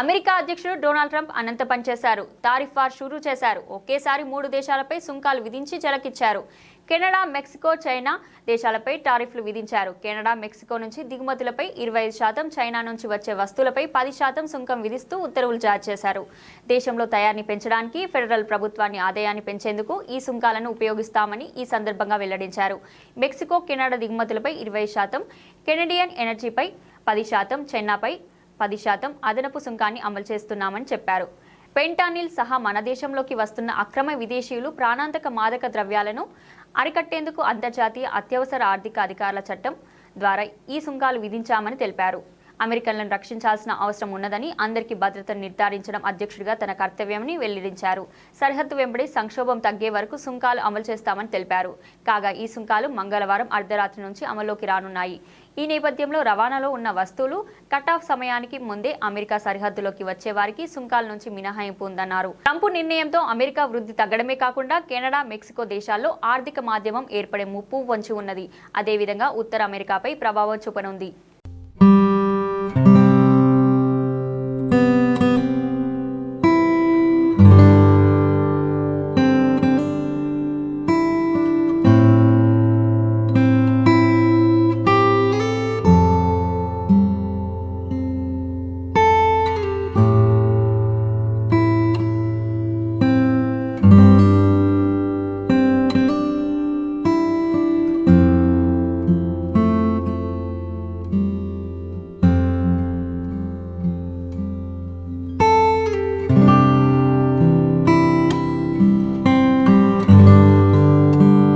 America అధ్యక్షుడు Donald Trump అనంత పనిచేశారు tariff war షురూ చేశారు. ఒకేసారి మూడు దేశాలపై సుంకాలు విధించి చెలకిచ్చారు కెనడా మెక్సికో చైనా దేశాలపై టారిఫ్లు విధించారు. కెనడా మెక్సికో నుంచి దిగుమతులపై ఇరవై ఐదు శాతం చైనా నుంచి వచ్చే వస్తువులపై పది శాతం సుంకం విధిస్తూ ఉత్తర్వులు జారీ చేశారు. దేశంలో తయారీని పెంచడానికి ఫెడరల్ ప్రభుత్వాన్ని ఆదాయాన్ని పెంచేందుకు ఈ సుంకాలను ఉపయోగిస్తామని ఈ సందర్భంగా వెల్లడించారు. మెక్సికో కెనడా దిగుమతులపై ఇరవై శాతం కెనడియన్ ఎనర్జీపై పది శాతం చైనాపై పది శాతం అదనపు సుంకాన్ని అమలు చేస్తున్నామని చెప్పారు. పెంటానిల్ సహా మన దేశంలోకి వస్తున్న అక్రమ విదేశీయులు ప్రాణాంతక మాదక ద్రవ్యాలను అరికట్టేందుకు అంతర్జాతీయ అత్యవసర ఆర్థిక అధికారుల చట్టం ద్వారా ఈ సుంకాలు విధించామని తెలిపారు. అమెరికన్లను రక్షించాల్సిన అవసరం ఉన్నదని అందరికీ భద్రతను నిర్ధారించడం అధ్యక్షుడిగా తన కర్తవ్యమని వెల్లడించారు. సరిహద్దు వెంబడి సంక్షోభం తగ్గే వరకు సుంకాలు అమలు చేస్తామని తెలిపారు. కాగా ఈ సుంకాలు మంగళవారం అర్ధరాత్రి నుంచి అమల్లోకి రానున్నాయి. ఈ నేపథ్యంలో రవాణాలో ఉన్న వస్తువులు కట్ ఆఫ్ సమయానికి ముందే అమెరికా సరిహద్దులోకి వచ్చే వారికి సుంకాల నుంచి మినహాయింపు ఉందన్నారు. ట్రంప్ నిర్ణయంతో అమెరికా వృద్ధి తగ్గడమే కాకుండా కెనడా మెక్సికో దేశాల్లో ఆర్థిక మాధ్యమం ఏర్పడే ముప్పు వంచి ఉన్నది. అదేవిధంగా ఉత్తర అమెరికాపై ప్రభావం చూపనుంది.